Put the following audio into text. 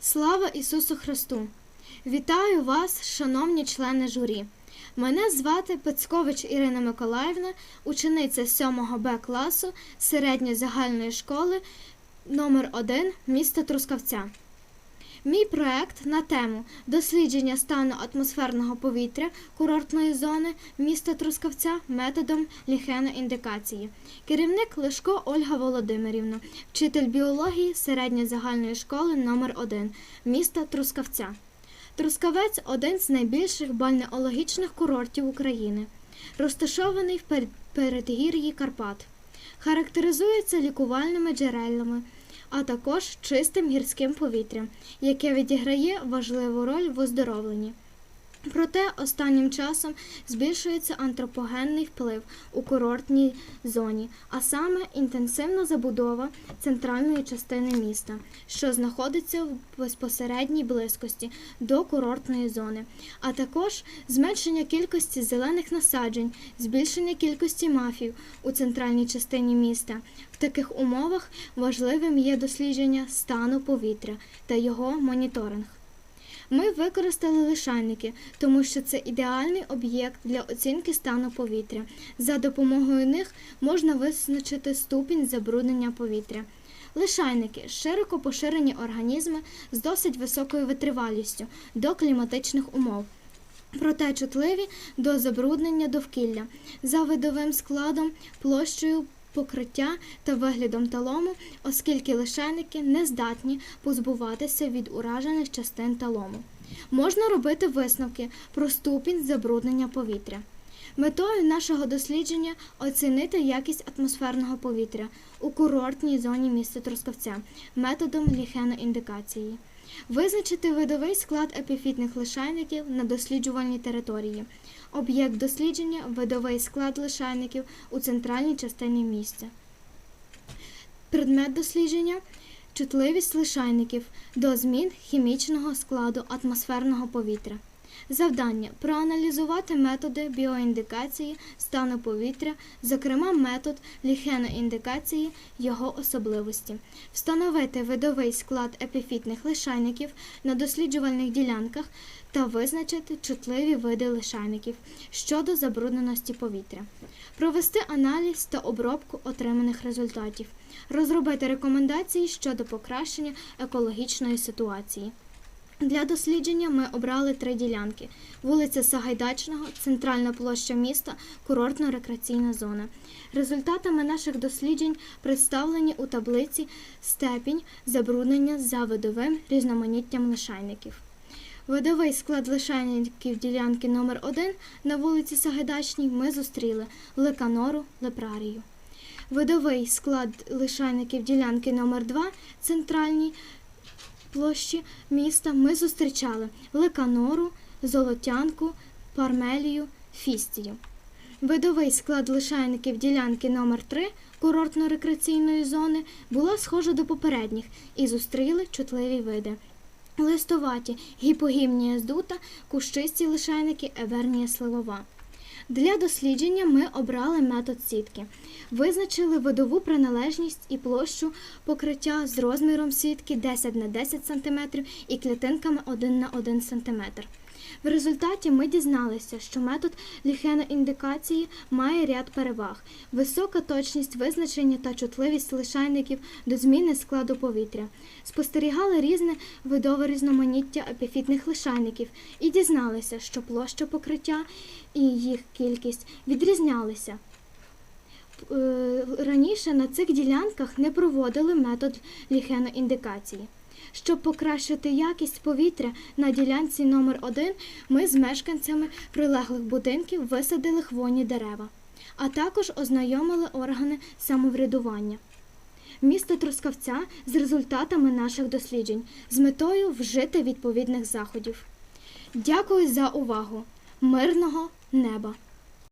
Слава Ісусу Христу! Вітаю вас, шановні члени журі. Мене звати Пецькович Ірина Миколаївна, учениця 7 Б класу середньої загальної школи номер 1 міста Трускавця. Мій проект на тему дослідження стану атмосферного повітря курортної зони міста Трускавця методом ліхеноіндикації. Керівник Лешко Ольга Володимирівна, вчитель біології середньої загальної школи номер 1 міста Трускавця. Трускавець один з найбільших бальнеологічних курортів України, розташований в пер- передгір'ї Карпат. Характеризується лікувальними джерелами, а також чистим гірським повітрям, яке відіграє важливу роль в оздоровленні. Проте останнім часом збільшується антропогенний вплив у курортній зоні, а саме інтенсивна забудова центральної частини міста, що знаходиться в безпосередній близькості до курортної зони, а також зменшення кількості зелених насаджень, збільшення кількості мафів у центральній частині міста. В таких умовах важливим є дослідження стану повітря та його моніторинг. Ми використали лишайники, тому що це ідеальний об'єкт для оцінки стану повітря. За допомогою них можна визначити ступінь забруднення повітря. Лишайники широко поширені організми з досить високою витривалістю до кліматичних умов. Проте чутливі до забруднення довкілля за видовим складом, площею покриття та виглядом талому, оскільки лишайники не здатні позбуватися від уражених частин талому. Можна робити висновки про ступінь забруднення повітря. Метою нашого дослідження оцінити якість атмосферного повітря у курортній зоні міста Трускавця методом ліхеноіндикації. Визначити видовий склад епіфітних лишайників на досліджувальній території. Об'єкт дослідження видовий склад лишайників у центральній частині місця. Предмет дослідження чутливість лишайників до змін хімічного складу атмосферного повітря. Завдання проаналізувати методи біоіндикації стану повітря, зокрема метод ліхеноіндикації, його особливості, встановити видовий склад епіфітних лишайників на досліджувальних ділянках та визначити чутливі види лишайників щодо забрудненості повітря, провести аналіз та обробку отриманих результатів, розробити рекомендації щодо покращення екологічної ситуації. Для дослідження ми обрали три ділянки: вулиця Сагайдачного, центральна площа міста, курортно-рекреаційна зона. Результатами наших досліджень представлені у таблиці степінь забруднення за видовим різноманіттям лишайників. Видовий склад лишайників ділянки номер 1 на вулиці Сагайдачній ми зустріли леканору лепрарію. Видовий склад лишайників ділянки номер 2 центральній площі міста ми зустрічали леканору, золотянку, пармелію, фістію. Видовий склад лишайників ділянки номер 3 курортно-рекреаційної зони була схожа до попередніх і зустріли чутливі види. Листоваті, гіпогімнія здута, кущисті лишайники, евернія сливова. Для дослідження ми обрали метод сітки. Визначили видову приналежність і площу покриття з розміром сітки 10 на 10 см і клітинками 1 на 1 см. В результаті ми дізналися, що метод ліхеноіндикації має ряд переваг: висока точність визначення та чутливість лишайників до зміни складу повітря. Спостерігали різне видове різноманіття епіфітних лишайників і дізналися, що площа покриття і їх кількість відрізнялися. Е, Раніше на цих ділянках не проводили метод ліхеноіндикації. Щоб покращити якість повітря на ділянці номер 1 ми з мешканцями прилеглих будинків висадили хвойні дерева, а також ознайомили органи самоврядування. Місто Трускавця з результатами наших досліджень з метою вжити відповідних заходів. Дякую за увагу! Мирного неба!